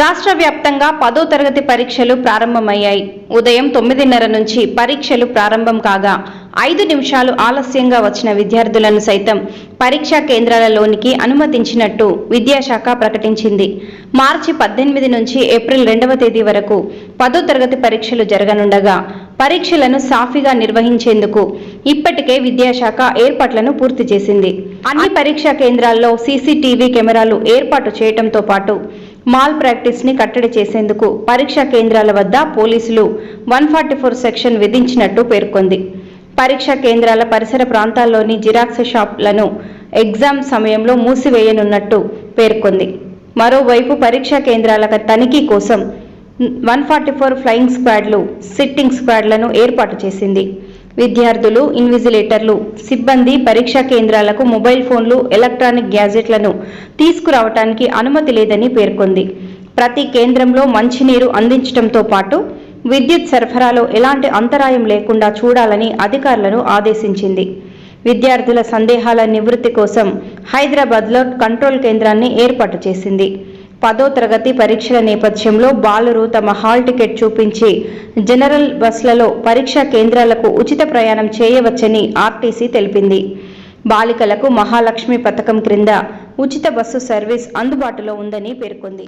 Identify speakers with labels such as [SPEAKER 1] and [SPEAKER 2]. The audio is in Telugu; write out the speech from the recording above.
[SPEAKER 1] రాష్ట్ర వ్యాప్తంగా పదో తరగతి పరీక్షలు ప్రారంభమయ్యాయి. ఉదయం తొమ్మిదిన్నర నుంచి పరీక్షలు ప్రారంభం కాగా ఐదు నిమిషాలు ఆలస్యంగా వచ్చిన విద్యార్థులను సైతం పరీక్షా కేంద్రాలలోనికి అనుమతించినట్టు విద్యాశాఖ ప్రకటించింది. మార్చి పద్దెనిమిది నుంచి ఏప్రిల్ రెండవ తేదీ వరకు పదో తరగతి పరీక్షలు జరగనుండగా పరీక్షలను సాఫీగా నిర్వహించేందుకు ఇప్పటికే విద్యాశాఖ ఏర్పాట్లను పూర్తి చేసింది. అన్ని పరీక్షా కేంద్రాల్లో సీసీటీవీ కెమెరాలు ఏర్పాటు చేయడంతో పాటు మాల్ ప్రాక్టీస్ని కట్టడి చేసేందుకు పరీక్షా కేంద్రాల వద్ద పోలీసులు వన్ ఫార్టీ ఫోర్ సెక్షన్ విధించినట్టు పేర్కొంది. పరీక్షా కేంద్రాల పరిసర ప్రాంతాల్లోని జిరాక్స్ షాప్లను ఎగ్జామ్ సమయంలో మూసివేయనున్నట్టు పేర్కొంది. మరోవైపు పరీక్షా కేంద్రాల తనిఖీ కోసం వన్ ఫార్టీ ఫోర్ ఫ్లయింగ్ స్క్వాడ్లు సిట్టింగ్ స్క్వాడ్లను ఏర్పాటు చేసింది. విద్యార్థులు ఇన్విజిలేటర్లు సిబ్బంది పరీక్షా కేంద్రాలకు మొబైల్ ఫోన్లు ఎలక్ట్రానిక్ గ్యాజెట్లను తీసుకురావటానికి అనుమతి లేదని పేర్కొంది. ప్రతి కేంద్రంలో మంచినీరు అందించడంతో పాటు విద్యుత్ సరఫరాలో ఎలాంటి అంతరాయం లేకుండా చూడాలని అధికారులను ఆదేశించింది. విద్యార్థుల సందేహాల నివృత్తి కోసం హైదరాబాద్లో కంట్రోల్ కేంద్రాన్ని ఏర్పాటు చేసింది. పదో తరగతి పరీక్షల నేపథ్యంలో బాలురు తమ హాల్ టికెట్ చూపించి జనరల్ బస్లలో పరీక్షా కేంద్రాలకు ఉచిత ప్రయాణం చేయవచ్చని ఆర్టీసీ తెలిపింది. బాలికలకు మహాలక్ష్మి పథకం క్రింద ఉచిత బస్సు సర్వీస్ అందుబాటులో ఉందని పేర్కొంది.